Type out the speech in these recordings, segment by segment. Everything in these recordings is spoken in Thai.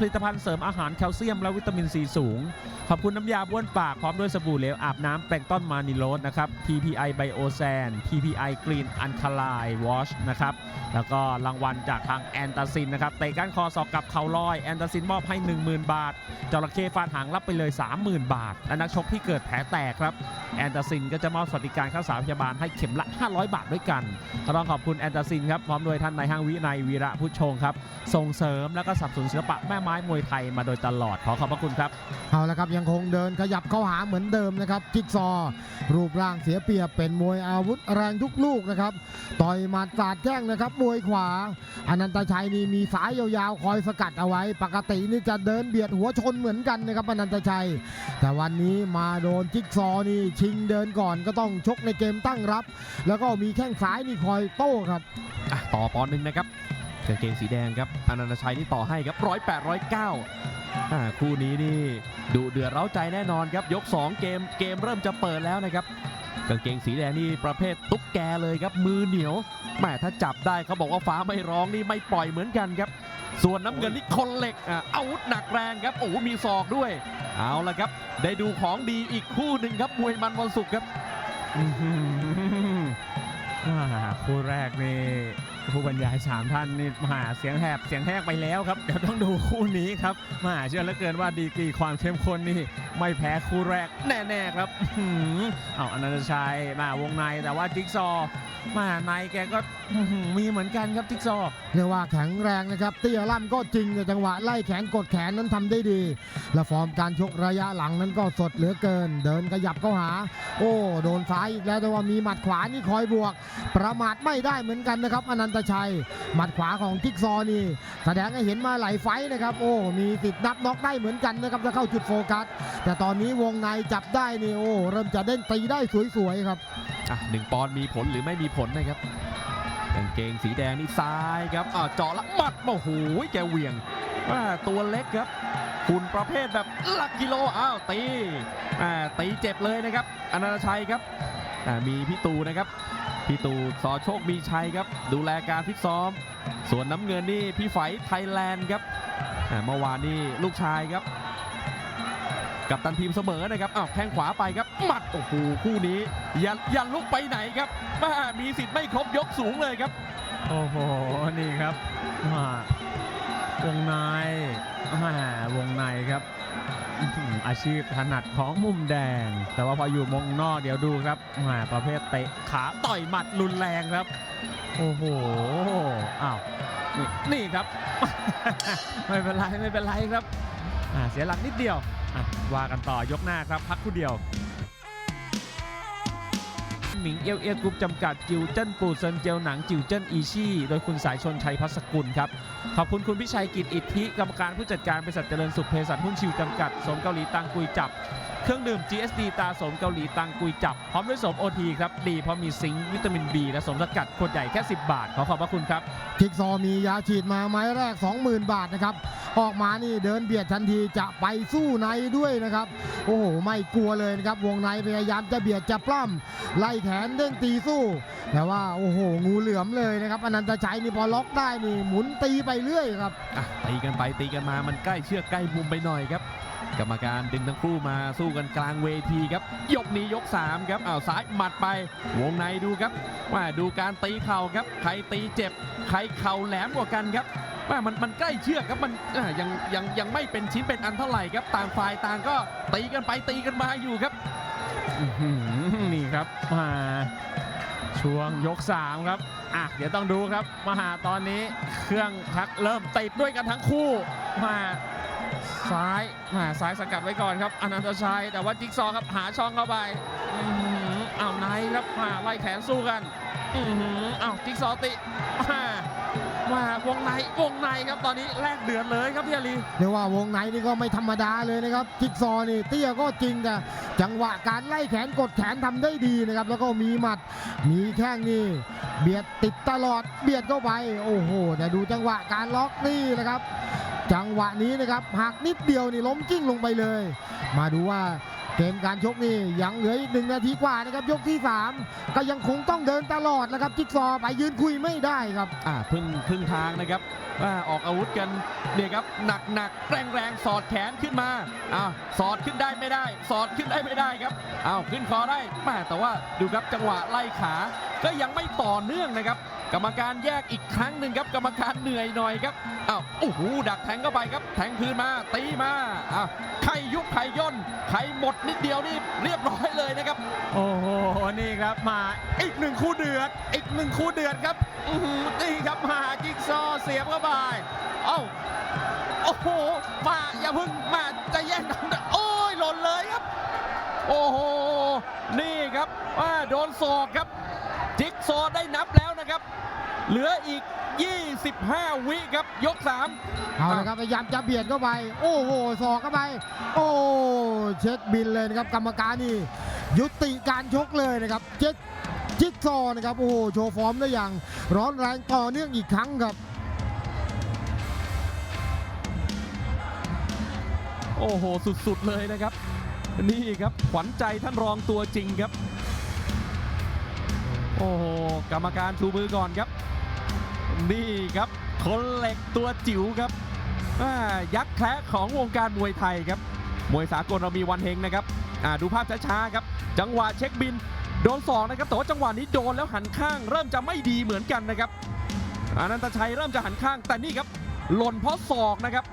ผลิตภัณฑ์เสริมอาหารแคลเซียมและวิตามินซีสูง ขอบคุณน้ำยาบ้วนปาก พร้อมด้วยสบู่เหลวอาบน้ำแปลงต้นมานิโรสนะครับ TPI Bio Sand TPI Green Alkaline Wash นะครับ แล้วก็รางวัลจากทางแอนตาซินนะครับเตะก้านคอศอกกับเข่าลอยแอนตาซินมอบให้ 10,000 บาทจระเข้ฟาดหางรับไปเลย 30,000 บาท และนักชกที่เกิดแผลแตกครับแอนตาซินก็จะมอบสวัสดิการค่าสาวพยาบาลให้เข็มละ 500 บาทด้วยกันก็ต้องขอบคุณแอนตาซินครับพร้อมโดยท่านนายห้างวินัยวีระพุชชงครับส่งเสริมและก็สนับสนุนศิลปะแม่ไม้มวยไทยมาโดยตลอดขอขอบพระคุณครับ เอาละครับยังคงเดินขยับเข้าหาเหมือนเดิมนะครับจิ๊กซอว์รูปร่างเสียเปรียบเป็นมวยอาวุธแรงทุกลูกนะครับต่อยหมัดสาดแจ้งนะครับมวยขวา อนันตชัยนี่มีสายยาวๆ คอยสกัดเอาไว้ ปกตินี่จะเดินเบียดหัวชนเหมือนกันนะครับอนันตชัย แต่วันนี้มาโดนจิ๊กซอว์นี่ชิงเดินก่อนก็ต้องชกในเกมตั้งรับ แล้วก็มีแข้งซ้ายนี่คอยโต้ครับอะต่อปอนด์หนึ่งนะครับ กางเกงสีแดงครับอนันตชัยนี่ต่อให้ครับร้อยแปดร้อยเก้าคู่นี้นี่ดุเดือดเร้าใจแน่นอนครับยก 2 เกมเกมเริ่มจะเปิดแล้วนะครับกางเกงสีแดงนี่ประเภทตุ๊กแกเลยครับมือเหนียวแหมถ้าจับได้เขาบอกว่าฟ้าไม่ร้องนี่ไม่ปล่อยเหมือนกันครับส่วนน้ำเงินนี่คนเหล็กอะอาวุธหนักแรงครับโอ้มีศอกด้วย เอาละครับ ได้ดูของดีอีกคู่หนึ่งครับมวยมันวันศุกร์ครับคู่แรกนี่ ผู้บรรยายสามท่านนี่มหาเสียงแหบเสียงแหกไปแล้วครับเดี๋ยวต้องดูคู่นี้ครับมหาเชื่อเหลือเกินว่าดีกรีความเข้มข้นนี่ไม่แพ้คู่แรกแน่ๆครับอื้อหือเอาอนันตชัยมาวงในแต่ว่าจิ๊กซอมาในแกก็มีเหมือนกันครับจิ๊กซอเรียกว่าแข็งแรงนะครับเตี้ยล่ำก็จริงแต่จังหวะไล่แขนกดแขนนั้นทำได้ดี และฟอร์มการชกระยะหลังนั้นก็สดเหลือเกิน เดินขยับเข้าหา โอ้โดนซ้ายอีกแล้วแต่ว่ามีหมัดขวานี่คอยบวก ประมาทไม่ได้เหมือนกันนะครับอนันตชัย หมัดขวาของจิ๊กซอนี่แสดงให้เห็นมาหลายไฟนะครับ โอ้ มีติดนับน็อกได้เหมือนกันนะครับถ้าเข้าจุดโฟกัส แต่ตอนนี้วงในจับได้นี่โอ้เริ่มจะเด้งตีได้สวยๆครับอะหนึ่งปอนด์มีผลหรือไม่มีผลนะครับกางเกงสีแดงนี่ซ้ายครับอ่าเจาะละหมัดโอ้โหแกเหวี่ยงอ่าตัวเล็กครับคุณประเภทแบบหลักกิโลอ้าวตีอ่าตีเจ็บเลยนะครับอนันตชัยครับมีพี่ตูนะครับ พี่ตูสอโชคมีชัยครับ ดูแลการฟิตซ้อม ส่วนน้ำเงินนี่พี่ไฝไทยแลนด์ครับเมื่อวานนี่ลูกชายครับ กับตันทีมเสมอนะครับอ้าวแข้งขวาไปครับหมัดโอ้โหคู่นี้ อย่าอย่าลุกไปไหนครับแม่มีสิทธิ์ไม่ครบยกสูงเลยครับ โอ้โหนี่ครับมาวงในมาวงในครับ อาชีพถนัดของมุมแดง แต่ว่าพออยู่มงนอกเดี๋ยวดูครับมาประเภทเตะขาต่อยหมัดรุนแรงครับ โอ้โหอ้าวนี่ครับ ไม่เป็นไรไม่เป็นไรครับเสียหลักนิดเดียวอะว่ากันต่อยกหน้าครับพักคู่เดียว หมิงเอียวเอียกรุ๊ปจำกัดจิวเจิ้นปูเซินเจียวหนังจิวเจิ้นอีชี่โดยคุณสายชนชัยพัสกุลครับ ขอบคุณคุณพิชัยกิจอิทธิกรรมการผู้จัดการบริษัทเจริญสุขเภสัชหุ้นชิวจำกัดสมเกาหลีตังกุยจับ เครื่องดื่ม GSD ตาสมเกาหลีตังกุยจับ พร้อมด้วยสมโอทีครับ ดีเพราะมีซิงค์วิตามิน B และสมสกัดขวดใหญ่แค่ 10 บาท ขอขอบพระคุณครับจิ๊กซอว์มียาฉีดมาไม้แรก 20,000 บาทนะครับ ออกมานี่เดินเบียดทันทีจะไปสู้ในด้วยนะครับ โอ้โห ไม่กลัวเลยนะครับ วงในพยายามจะเบียดจะปล้ำไล่แขนเด้งตีสู้ แต่ว่าโอ้โห งูเหลือมเลยนะครับอนันตชัยนี่พอล็อกได้นี่หมุนตีไปเรื่อยครับอะตีกันไปตีกันมามันใกล้เชือกใกล้มุมไปหน่อยครับ กรรมการดึงทั้งคู่มาสู้กันกลางเวทีครับ ยกนี้ยก 3 ครับอ้าวซ้ายหมัดไป วงในดูครับว่าดูการตีเข่าครับ ใครตีเจ็บ ใครเข่าแหลมกว่ากันครับว่ามันมันใกล้เชือกครับมันยังยังยังไม่เป็นชิ้นเป็นอันเท่าไหร่ครับ ต่างฝ่ายต่างก็ตีกันไปตีกันมาอยู่ครับนี่ครับมาช่วงยก 3 ครับอะเดี๋ยวต้องดูครับมาหาตอนนี้เครื่องชักเริ่มติดด้วยกันทั้งคู่มา ซ้ายมาซ้ายสกัดไว้ก่อนครับอนันตชัย แต่ว่าจิ๊กซอครับหาช่องเข้าไปอื้อหืออ้าวไนครับมาไล่แขนสู้กันอื้อหืออ้าวจิ๊กซอติมามาวงในวงในครับตอนนี้แลกเดือดเลยครับพี่อาลีเรียกว่าวงในนี่ก็ไม่ธรรมดาเลยนะครับจิ๊กซอนี่เตี้ยก็จริงแต่จังหวะการไล่แขนกดแขนทำได้ดีนะครับแล้วก็มีหมัดมีแข้งนี่เบียดติดตลอดเบียดเข้าไป โอ้โหแต่ดูจังหวะการล็อกนี่นะครับ จังหวะนี้นะครับหักนิดเดียวนี่ล้มกิ้งลงไปเลย มาดูว่าเกมการชกนี่ยังเหลืออีกหนึ่งนาทีกว่านะครับยกที่ 3 ก็ยังคงต้องเดินตลอดนะครับจิ๊กซอว์ไปยืนคุยไม่ได้ครับอ่าพึ่งครึ่งทางนะครับอ่าออกอาวุธกันเนี่ยครับหนักหนักแรงแรงๆสอดแขนขึ้นมาอ้าวสอดขึ้นได้ไม่ได้ สอดขึ้นได้ไม่ได้ครับอ้าวขึ้นคอได้แม่แต่ว่าดูครับจังหวะไล่ขาก็ยังไม่ต่อเนื่องนะครับ กรรมการแยกอีกครั้งหนึ่งครับ กรรมการเหนื่อยหน่อยครับอ้าวโอ้โหดักแทงเข้าไปครับ แทงคืนมา ตีมาอ้าวใครยุบใครย่นใครหมดนิดเดียวนี่เรียบร้อยเลยนะครับ โอ้โห นี่ครับมาอีกหนึ่งคู่เดือด อีกหนึ่งคู่เดือดครับอือหือนี่ครับมาจิ๊กซอเสียบเข้าไปเอ้าโอ้โหมาอย่าเพึ่งมาจะแย่งกันนะโอ้ยหล่นเลยครับ โอ้โห นี่ครับว่าโดนศอกครับ จิ๊กซอว์ได้นับแล้วนะครับ เหลืออีก 25 วิครับ ยก 3 เอาละครับพยายามจะเบียดเข้าไป โอ้โหสอกเข้าไป โอ้เช็คบินเลยนะครับ กรรมการนี่ ยุติการชกเลยนะครับเจ็ดจิ๊กซอว์นะครับ โอ้โหโชว์ฟอร์มได้อย่าง ร้อนแรงต่อเนื่องอีกครั้งครับโอ้โห สุด ๆ เลยนะครับ นี่ครับขวัญใจท่านรองตัวจริงครับ โอ้โหกรรมการชูมือก่อนครับ นี่ครับคนเหล็กตัวจิ๋วครับอ่ายักษ์แคระของวงการมวยไทยครับ มวยสากลเรามีวันเฮงนะครับอ่าดูภาพช้าๆครับ จังหวะเช็คบินโดนสองนะครับแต่ว่าจังหวะนี้โดนแล้วหันข้าง เริ่มจะไม่ดีเหมือนกันนะครับอนันตชัยเริ่มจะหันข้างแต่นี่ครับ หล่นเพราะศอกนะครับ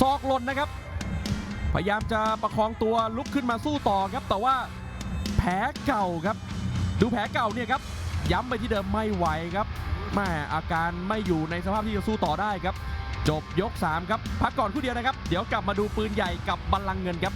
ศอกหล่นนะครับ พยายามจะประคองตัวลุกขึ้นมาสู้ต่อครับ แต่ว่าแผลเก่าครับ ดูแผลเก่าเนี่ยครับ ย้ำไปที่เดิมไม่ไหวครับแม่อาการไม่อยู่ในสภาพที่จะสู้ต่อได้ครับ จบยก 3 ครับ พักก่อนคู่เดียวนะครับ เดี๋ยวกลับมาดูปืนใหญ่กับบัลลังก์เงินครับ